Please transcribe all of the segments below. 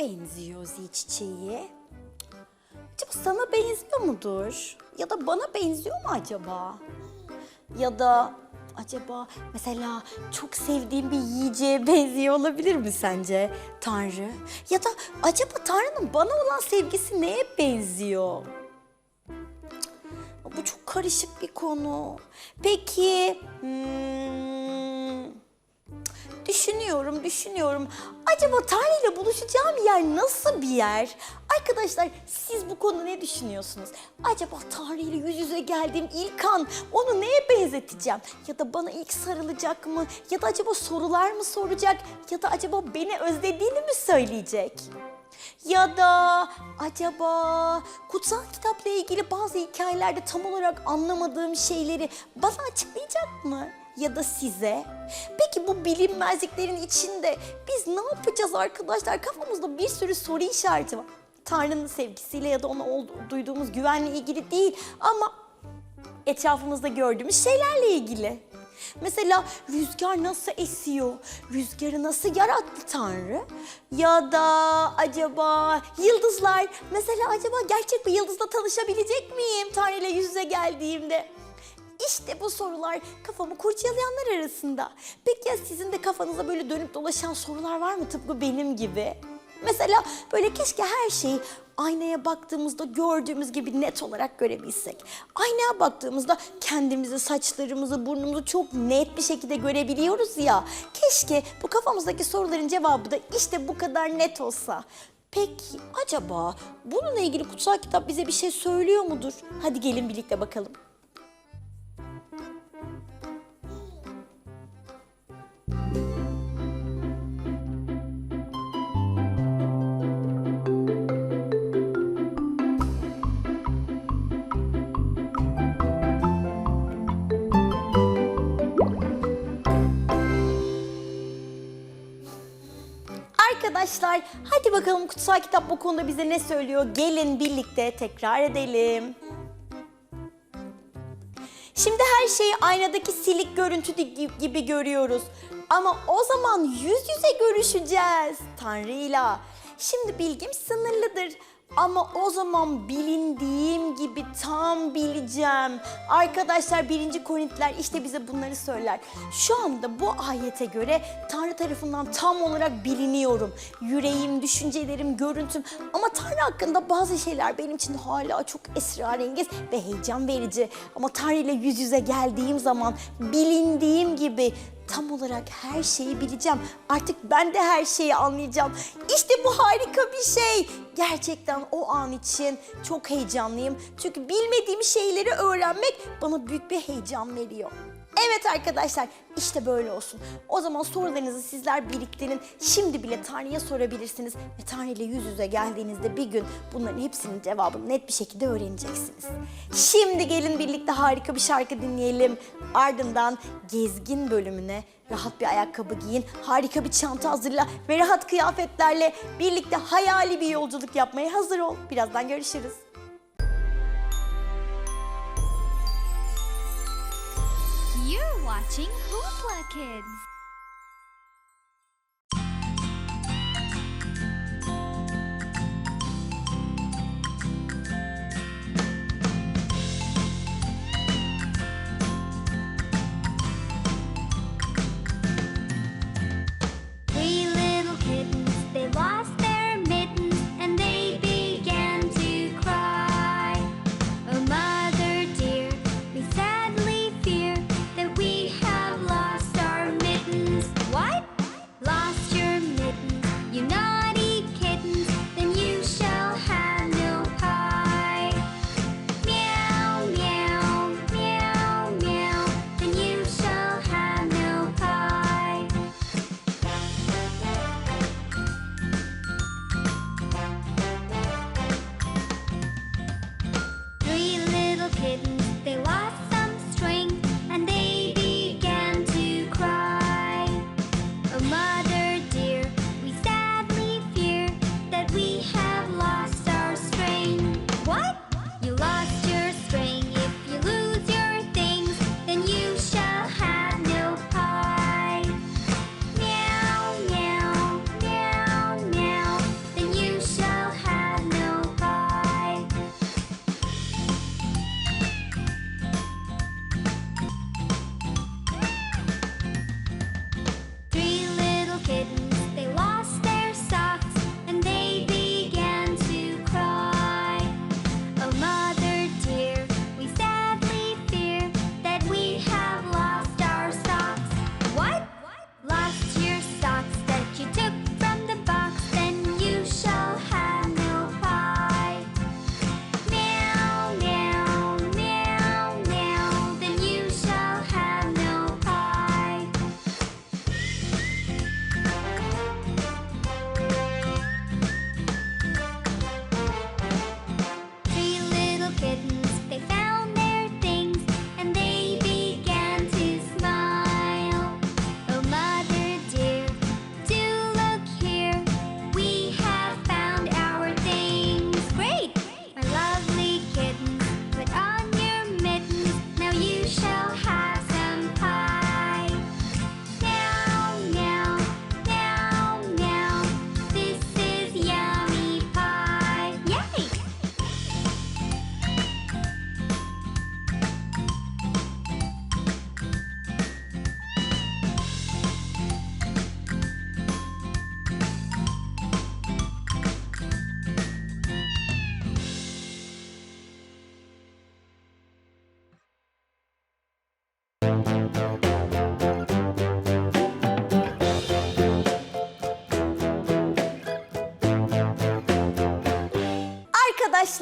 Benziyor çiçeği? Acaba sana benziyor mudur? Ya da bana benziyor mu acaba? Ya da acaba mesela çok sevdiğim bir yiyeceğe benziyor olabilir mi sence Tanrı? Ya da acaba Tanrı'nın bana olan sevgisi neye benziyor? Bu çok karışık bir konu. Peki, hmm, düşünüyorum, düşünüyorum. Acaba Tanrı ile buluşacağım yer nasıl bir yer? Arkadaşlar siz bu konuda ne düşünüyorsunuz? Acaba Tanrı ile yüz yüze geldiğim ilk an onu neye benzeteceğim? Ya da bana ilk sarılacak mı? Ya da acaba sorular mı soracak? Ya da acaba beni özlediğini mi söyleyecek? Ya da acaba kutsal kitapla ilgili bazı hikayelerde tam olarak anlamadığım şeyleri bana açıklayacak mı? Ya da size? Peki bu bilinmezliklerin içinde biz ne yapacağız arkadaşlar? Kafamızda bir sürü soru işareti var. Tanrı'nın sevgisiyle ya da ona duyduğumuz güvenle ilgili değil ama etrafımızda gördüğümüz şeylerle ilgili. Mesela rüzgar nasıl esiyor? Rüzgarı nasıl yarattı Tanrı? Ya da acaba yıldızlar? Mesela acaba gerçek bir yıldızla tanışabilecek miyim Tanrı ile yüz yüze geldiğimde? İşte bu sorular kafamı kurcalayanlar arasında. Peki ya sizin de kafanızda böyle dönüp dolaşan sorular var mı tıpkı benim gibi? Mesela böyle keşke her şeyi aynaya baktığımızda gördüğümüz gibi net olarak görebilsek. Aynaya baktığımızda kendimizi, saçlarımızı, burnumuzu çok net bir şekilde görebiliyoruz ya. Keşke bu kafamızdaki soruların cevabı da işte bu kadar net olsa. Peki acaba bununla ilgili kutsal kitap bize bir şey söylüyor mudur? Hadi gelin birlikte bakalım. Arkadaşlar hadi bakalım kutsal kitap bu konuda bize ne söylüyor? Gelin birlikte tekrar edelim. Şimdi her şeyi aynadaki silik görüntü gi- gibi görüyoruz. Ama o zaman yüz yüze görüşeceğiz Tanrı'yla. Şimdi bilgim sınırlıdır. Ama o zaman bilindiğim gibi tam bileceğim. Arkadaşlar 1. Korintiler işte bize bunları söyler. Şu anda bu ayete göre Tanrı tarafından tam olarak biliniyorum. Yüreğim, düşüncelerim, görüntüm. Ama Tanrı hakkında bazı şeyler benim için hala çok esrarengiz ve heyecan verici. Ama Tanrı ile yüz yüze geldiğim zaman bilindiğim gibi tam olarak her şeyi bileceğim. Artık ben de her şeyi anlayacağım. İşte bu harika bir şey. Gerçekten o an için çok heyecanlıyım. Çünkü bilmediğim şeyleri öğrenmek bana büyük bir heyecan veriyor. Evet arkadaşlar işte böyle olsun. O zaman sorularınızı sizler biriktirin. Şimdi bile Tanrı'ya sorabilirsiniz. Ve Tanrı ile yüz yüze geldiğinizde bir gün bunların hepsinin cevabını net bir şekilde öğreneceksiniz. Şimdi gelin birlikte harika bir şarkı dinleyelim. Ardından gezgin bölümüne rahat bir ayakkabı giyin, harika bir çanta hazırla ve rahat kıyafetlerle birlikte hayali bir yolculuk yapmaya hazır ol. Birazdan görüşürüz. Watching Hoopla Kids.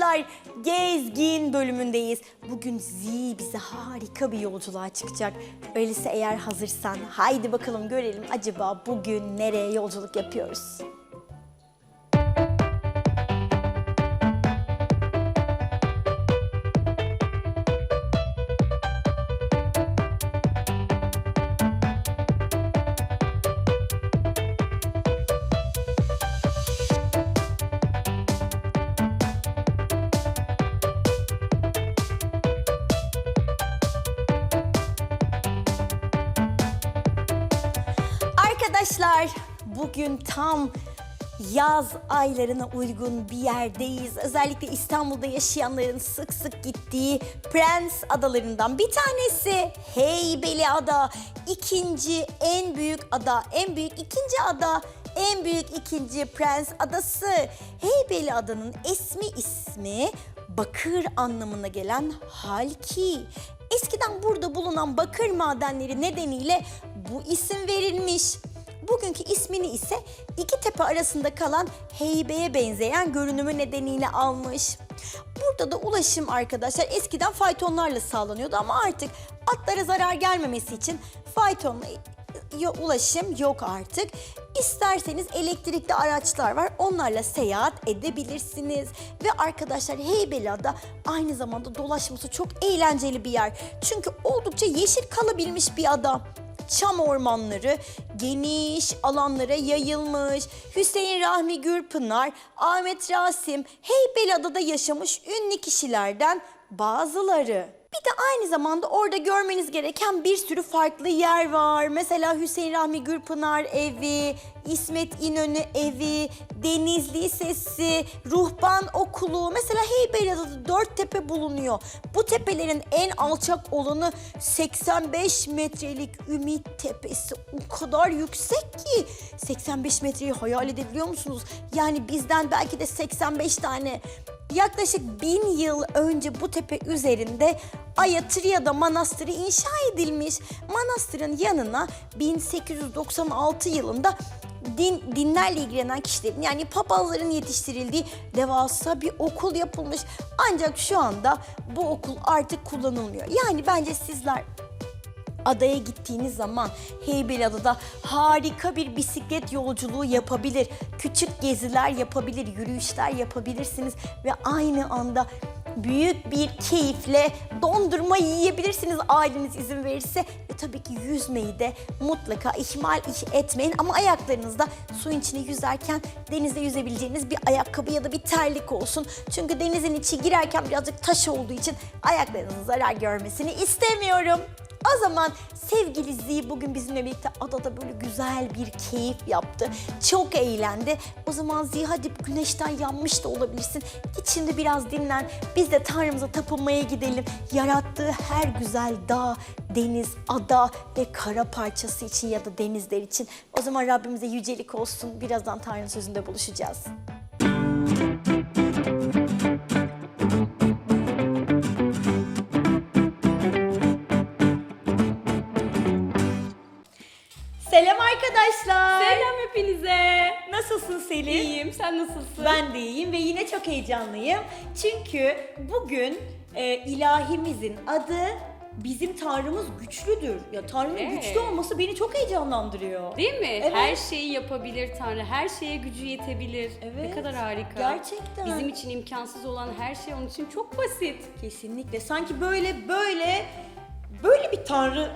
Arkadaşlar gezgin bölümündeyiz. Bugün Z bize harika bir yolculuğa çıkacak. Öyleyse eğer hazırsan haydi bakalım görelim acaba bugün nereye yolculuk yapıyoruz. Arkadaşlar bugün tam yaz aylarına uygun bir yerdeyiz. Özellikle İstanbul'da yaşayanların sık sık gittiği Prens adalarından bir tanesi Heybeliada. İkinci en büyük ada, en büyük ikinci ada, en büyük ikinci Prens adası. Heybeliada'nın ismi ismi bakır anlamına gelen Halki. Eskiden burada bulunan bakır madenleri nedeniyle bu isim verilmiş. Bugünkü ismini ise iki tepe arasında kalan heybeye benzeyen görünümü nedeniyle almış. Burada da ulaşım arkadaşlar eskiden faytonlarla sağlanıyordu ama artık atlara zarar gelmemesi için faytonla ulaşım yok artık. İsterseniz elektrikli araçlar var. Onlarla seyahat edebilirsiniz. Ve arkadaşlar Heybeliada aynı zamanda dolaşması çok eğlenceli bir yer. Çünkü oldukça yeşil kalabilmiş bir ada çam ormanları geniş alanlara yayılmış. Hüseyin Rahmi Gürpınar, Ahmet Rasim Heybeliada'da yaşamış ünlü kişilerden bazıları. Bir de aynı zamanda orada görmeniz gereken bir sürü farklı yer var. Mesela Hüseyin Rahmi Gürpınar evi, İsmet İnönü evi, Deniz Lisesi, Ruhban Okulu. Mesela Heybeliada'da dört tepe bulunuyor. Bu tepelerin en alçak olanı 85 metrelik Ümit Tepesi. O kadar yüksek ki 85 metreyi hayal edebiliyor musunuz? Yani bizden belki de 85 tane Yaklaşık bin yıl önce bu tepe üzerinde Ayatriyada Manastırı inşa edilmiş. Manastırın yanına 1896 yılında din, dinlerle ilgilenen kişilerin yani papazların yetiştirildiği devasa bir okul yapılmış. Ancak şu anda bu okul artık kullanılmıyor. Yani bence sizler adaya gittiğiniz zaman Heybeliada'da harika bir bisiklet yolculuğu yapabilir. Küçük geziler yapabilir, yürüyüşler yapabilirsiniz ve aynı anda büyük bir keyifle dondurma yiyebilirsiniz aileniz izin verirse. Ve tabii ki yüzmeyi de mutlaka ihmal etmeyin ama ayaklarınızda suyun içine yüzerken denizde yüzebileceğiniz bir ayakkabı ya da bir terlik olsun. Çünkü denizin içi girerken birazcık taş olduğu için ayaklarınızın zarar görmesini istemiyorum. O zaman sevgili Z bugün bizimle birlikte adada böyle güzel bir keyif yaptı. Çok eğlendi. O zaman Z hadi güneşten yanmış da olabilirsin. Git biraz dinlen. Biz de Tanrımıza tapınmaya gidelim. Yarattığı her güzel dağ, deniz, ada ve kara parçası için ya da denizler için. O zaman Rabbimize yücelik olsun. Birazdan Tanrı'nın sözünde buluşacağız. Arkadaşlar. Selam hepinize. Nasılsın Selin? İyiyim, sen nasılsın? Ben de iyiyim ve yine çok heyecanlıyım. Çünkü bugün e, ilahimizin adı bizim Tanrımız güçlüdür. Ya Tanrı'nın Evet. güçlü olması beni çok heyecanlandırıyor. Değil mi? Evet. Her şeyi yapabilir Tanrı, her şeye gücü yetebilir. Evet. Ne kadar harika. Gerçekten. Bizim için imkansız olan her şey onun için çok basit. Kesinlikle. Sanki böyle böyle böyle bir Tanrı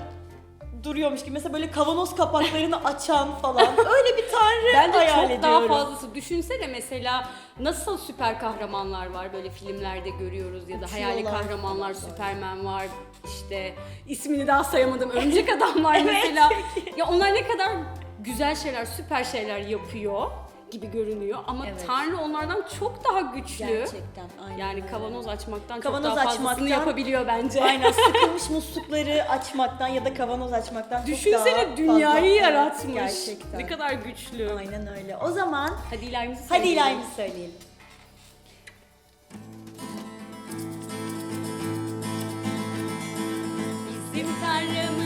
duruyormuş gibi. Mesela böyle kavanoz kapaklarını açan falan. Öyle bir Tanrı Bence hayal çok ediyorum. daha fazlası. Düşünsene mesela nasıl süper kahramanlar var böyle filmlerde görüyoruz ya da hayali Uçuyorlar kahramanlar, falan. Süpermen var. işte ismini daha sayamadım. Örümcek adam var mesela. ya onlar ne kadar güzel şeyler, süper şeyler yapıyor gibi görünüyor ama Evet. Tanrı onlardan çok daha güçlü. Gerçekten. Aynen Yani öyle. kavanoz açmaktan Kavanoz çok daha fazlasını açmaktan- yapabiliyor bence. Aynen sıkılmış muslukları açmaktan ya da kavanoz açmaktan çok daha Düşünsene dünyayı fazla. yaratmış. Gerçekten. Ne kadar güçlü. Aynen öyle. O zaman Hadi ilahimizi hadi söyleyelim. ilahimizi söyleyelim. Bizim Tanrımız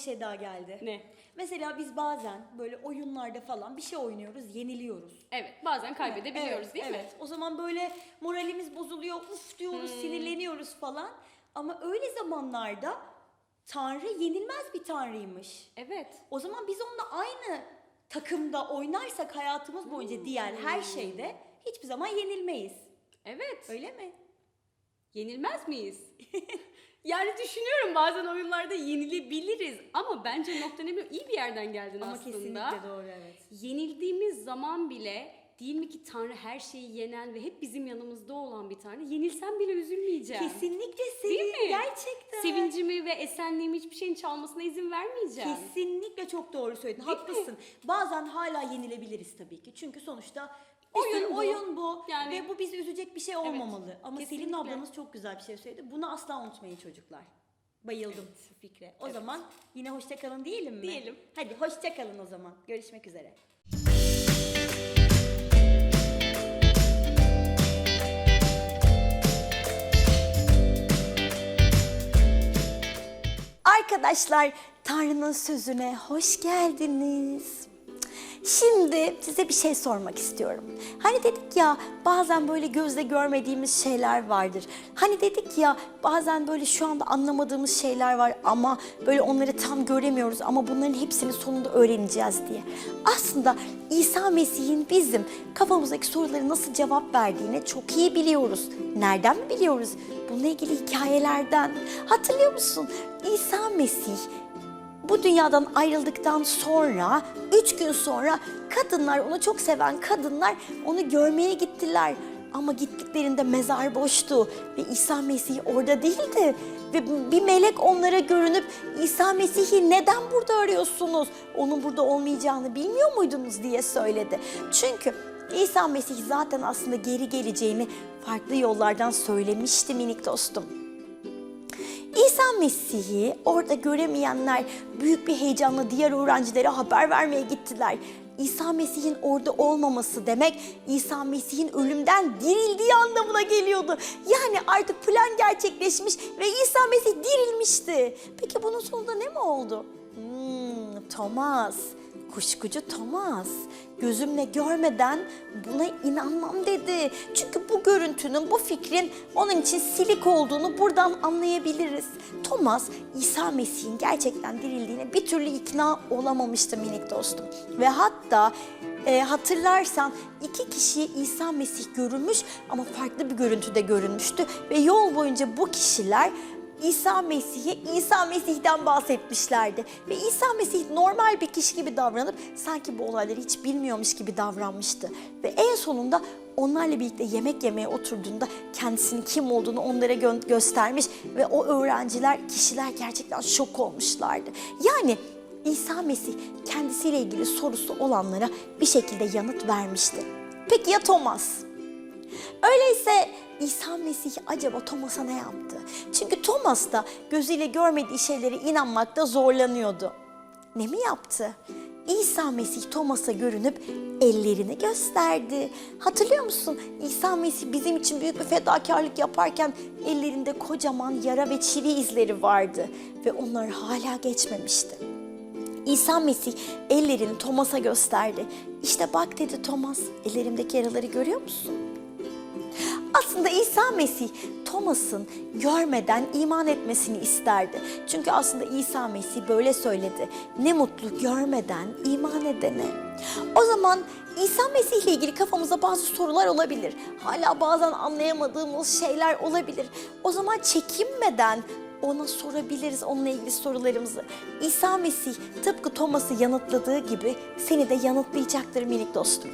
şey daha geldi. Ne? Mesela biz bazen böyle oyunlarda falan bir şey oynuyoruz, yeniliyoruz. Evet, bazen kaybedebiliyoruz evet, değil evet. mi? O zaman böyle moralimiz bozuluyor, uf diyoruz, Hmm. sinirleniyoruz falan. Ama öyle zamanlarda Tanrı yenilmez bir Tanrıymış. Evet. O zaman biz onunla aynı takımda oynarsak hayatımız boyunca diğer her şeyde hiçbir zaman yenilmeyiz. Evet. Öyle mi? Yenilmez miyiz? yani düşünüyorum bazen oyunlarda yenilebiliriz ama bence nokta ne bileyim iyi bir yerden geldin Ama aslında. kesinlikle doğru evet. Yenildiğimiz zaman bile değil mi ki Tanrı her şeyi yenen ve hep bizim yanımızda olan bir Tanrı. Yenilsem bile üzülmeyeceğim. Kesinlikle Değil senin mi? gerçekten. Sevincimi ve esenliğimi hiçbir şeyin çalmasına izin vermeyeceğim. Kesinlikle çok doğru söyledin. Değil mi? Haklısın. Bazen hala yenilebiliriz tabii ki. Çünkü sonuçta Oyun oyun bu. oyun bu Yani- ve bu bizi üzecek bir şey olmamalı. Ama Selin kesinlikle. ablamız çok güzel bir şey söyledi. Bunu asla unutmayın çocuklar. Bayıldım bu fikre. O Evet. zaman yine hoşça kalın diyelim mi? Diyelim. Hadi hoşça kalın o zaman. Görüşmek üzere. Arkadaşlar Tanrı'nın sözüne hoş geldiniz. Şimdi size bir şey sormak istiyorum. Hani dedik ya bazen böyle gözle görmediğimiz şeyler vardır. Hani dedik ya bazen böyle şu anda anlamadığımız şeyler var ama böyle onları tam göremiyoruz ama bunların hepsini sonunda öğreneceğiz diye. Aslında İsa Mesih'in bizim kafamızdaki soruları nasıl cevap verdiğini çok iyi biliyoruz. Nereden mi biliyoruz? Bununla ilgili hikayelerden. Hatırlıyor musun? İsa Mesih bu dünyadan ayrıldıktan sonra, üç gün sonra kadınlar, onu çok seven kadınlar onu görmeye gittiler. Ama gittiklerinde mezar boştu ve İsa Mesih orada değildi. Ve bir melek onlara görünüp İsa Mesih'i neden burada arıyorsunuz? Onun burada olmayacağını bilmiyor muydunuz diye söyledi. Çünkü İsa Mesih zaten aslında geri geleceğini farklı yollardan söylemişti minik dostum. İsa Mesih'i orada göremeyenler büyük bir heyecanla diğer öğrencilere haber vermeye gittiler. İsa Mesih'in orada olmaması demek İsa Mesih'in ölümden dirildiği anlamına geliyordu. Yani artık plan gerçekleşmiş ve İsa Mesih dirilmişti. Peki bunun sonunda ne mi oldu? Hmm, Thomas, kuşkucu Thomas gözümle görmeden buna inanmam dedi. Çünkü bu görüntünün, bu fikrin onun için silik olduğunu buradan anlayabiliriz. Thomas, İsa Mesih'in gerçekten dirildiğine bir türlü ikna olamamıştı minik dostum. Ve hatta e, hatırlarsan iki kişiye İsa Mesih görünmüş ama farklı bir görüntüde görünmüştü. Ve yol boyunca bu kişiler İsa Mesih'e İsa Mesih'ten bahsetmişlerdi. Ve İsa Mesih normal bir kişi gibi davranıp sanki bu olayları hiç bilmiyormuş gibi davranmıştı. Ve en sonunda onlarla birlikte yemek yemeye oturduğunda kendisinin kim olduğunu onlara gö- göstermiş ve o öğrenciler, kişiler gerçekten şok olmuşlardı. Yani İsa Mesih kendisiyle ilgili sorusu olanlara bir şekilde yanıt vermişti. Peki ya Thomas? Öyleyse İsa Mesih acaba Thomas'a ne yaptı? Çünkü Thomas da gözüyle görmediği şeylere inanmakta zorlanıyordu. Ne mi yaptı? İsa Mesih Thomas'a görünüp ellerini gösterdi. Hatırlıyor musun? İsa Mesih bizim için büyük bir fedakarlık yaparken ellerinde kocaman yara ve çivi izleri vardı ve onlar hala geçmemişti. İsa Mesih ellerini Thomas'a gösterdi. İşte bak dedi Thomas, ellerimdeki yaraları görüyor musun? Aslında İsa Mesih Thomas'ın görmeden iman etmesini isterdi. Çünkü aslında İsa Mesih böyle söyledi. Ne mutlu görmeden iman edene. O zaman İsa Mesih ile ilgili kafamızda bazı sorular olabilir. Hala bazen anlayamadığımız şeyler olabilir. O zaman çekinmeden ona sorabiliriz onunla ilgili sorularımızı. İsa Mesih tıpkı Thomas'ı yanıtladığı gibi seni de yanıtlayacaktır minik dostum.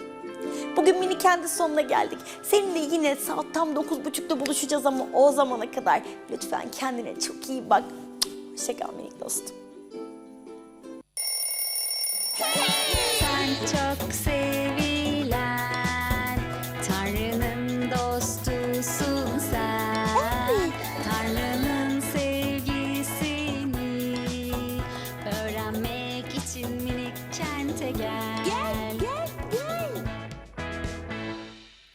Bugün mini kendi sonuna geldik. Seninle yine saat tam 9.30'da buluşacağız ama o zamana kadar lütfen kendine çok iyi bak. Hoşçakal minik dostum. Sen çok sev